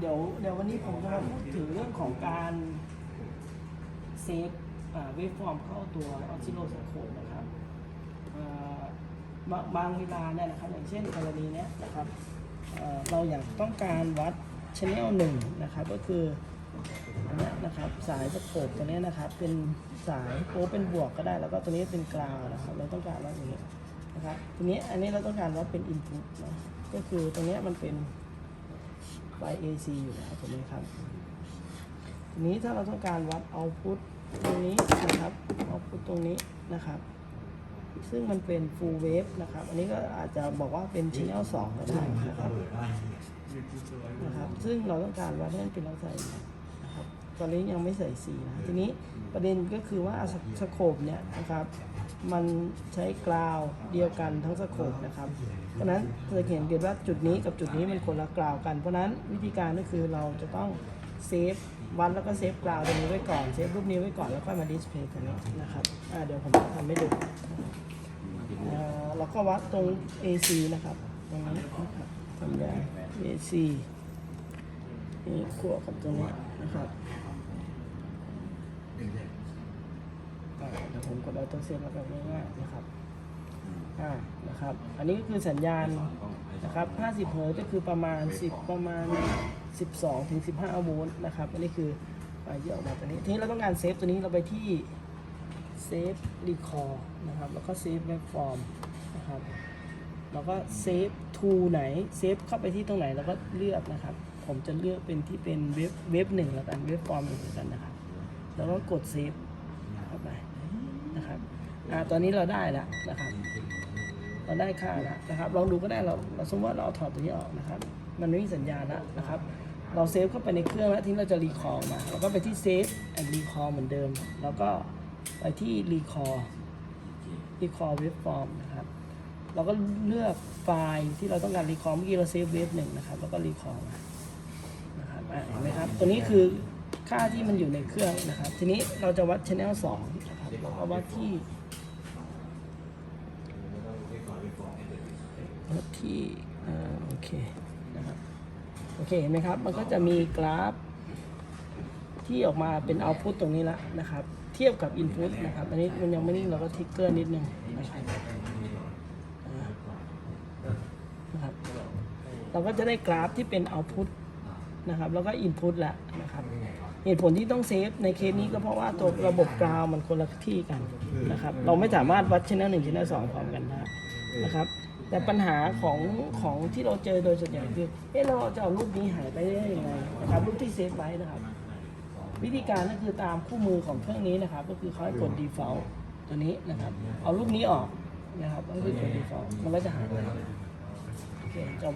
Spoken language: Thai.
เดี๋ยวเดี๋ยววันนี้ผมจะมาพูดถึงเรื่องของการเซฟเวฟฟอร์มเข้าตัวออซิโลสโคปนะครับบางเวลาเนี่ยนะครับ อย่างเช่นกรณีเนี้ยนะครับเราอยากต้องการวัดชแนลหนึ่งนะครับ ก็คืออันนี้นะครับสายสโคปตัวนี้นะครับ เป็นสายโอเป็นบวกก็ได้ แล้วก็ตัวนี้เป็นกราวนะครับ เราต้องการวัดอย่างนี้นะครับทีนี้อันนี้เราต้องการวัดเป็นอินพุตนะก็คือตรงนี้มันเป็น ไฟ AC อยู่แล้วถูกไหมครับทีนี้ถ้าเราต้องการวัดเอาพุตตรงนี้นะครับเอาพุตตรงนี้นะครับ ซึ่งมันเป็น full wave นะครับ อันนี้ก็อาจจะบอกว่าเป็น channel 2ก็ได้นะครับนะครับ ซึ่งเราต้องการวัดให้มันเป็นลักษณะ ตอนนี้ยังไม่ใส่สีนะทีนี้ประเด็นก็คือว่าสโคปเนี่ยนะครับมันใช้กราวเดียวกันทั้งสโคปนะครับเพราะฉะนั้นจะเห็นเกิดว่าจุดนี้กับจุดนี้มันคนละกราวกัน เพราะฉะนั้นวิธีการก็คือเราจะต้องเซฟวัดแล้วก็เซฟกราวตรงนี้ไว้ก่อนเซฟรูปนี้ไว้ก่อนแล้วค่อยมาดิสเพย์ตรงนี้นะครับเดี๋ยวผมจะทำให้ดูเราก็วัดตรง AC นะครับตรงนี้นะครับทำยา AC นี่ขั้วกับตรงนี้นะครับ อ่าเดี๋ยว ผมกดเอาตัวเซฟมาแบบง่ายๆนะครับอ่านะครับ อันนี้ก็คือสัญญาณนะครับ 50 เฮิร์ตซ์ก็คือประมาณ 10 ประมาณ 12 ถึง 15 โวลต์นะครับ อันนี้คือไฟที่ออกมาตัวนี้ ทีนี้เราต้องการเซฟตัวนี้เราไปที่เซฟรีคอร์นะครับ แล้วก็เซฟเว็บฟอร์มนะครับแล้วก็เซฟทูไหนเซฟเข้าไปที่ตรงไหนเราก็เลือกนะครับ ผมจะเลือกเป็นที่เป็นเว็บเว็บหนึ่งแล้วกันเว็บฟอร์มหนึ่งแล้วกันนะครับ แล้วก็กดเซฟเข้าไป นะครับอ่าตอนนี้เราได้แล้วนะครับเราได้ค่าแล้วนะครับ ลองดูก็ได้เราเราสมมติว่าเราเอาถอดตัวนี้ออกนะครับ มันไม่มีสัญญาณแล้วนะครับ เราเซฟเข้าไปในเครื่องแล้วทีนี้เราจะรีคอร์มาเราก็ไปที่เซฟแอนด์รีคอร์เหมือนเดิม แล้วก็ไปที่รีคอร์รีคอร์เว็บฟอร์มนะครับเราก็เลือกไฟล์ที่เราต้องการรีคอร์เมื่อกี้เราเซฟเว็บหนึ่งนะครับ แล้วก็รีคอร์มานะครับเห็นไหมครับตัวนี้คือค่าที่มันอยู่ในเครื่องนะครับ ทีนี้เราจะวัด channel 2 นะครับเราวัดที่วัดที่อ่าโอเคนะครับโอเคเห็นไหมครับ มันก็จะมีกราฟ ที่ออกมาเป็น output ตรงนี้ล้วนะครับ เทียบกับ input นะครับ อันนี้มันยังไม่นิ่งเราก็ทิกเกอร์นิดนึงนะครับอ่านะครับ เราก็จะได้กราฟที่เป็น output นะครับ แล้วก็ input แล้วนะครับ เหตุผลที่ต้องเซฟในเคสนี้ก็เพราะว่าตัวระบบกราวมันคนละที่กันนะครับ เราไม่สามารถวัดชแนลหนึ่งชแนลสองพร้อมกันได้นะครับ แต่ปัญหาของของที่เราเจอโดยส่วนใหญ่คือ เอ๊ะเราจะเอารูปนี้หายไปได้ยังไงนะครับรูปที่เซฟไว้นะครับ วิธีการก็คือตามคู่มือของเครื่องนี้นะครับ ก็คือเขาให้กด default ตัวนี้นะครับ เอารูปนี้ออกนะครับก็คือกด default มันก็จะหายไปโอเคจบ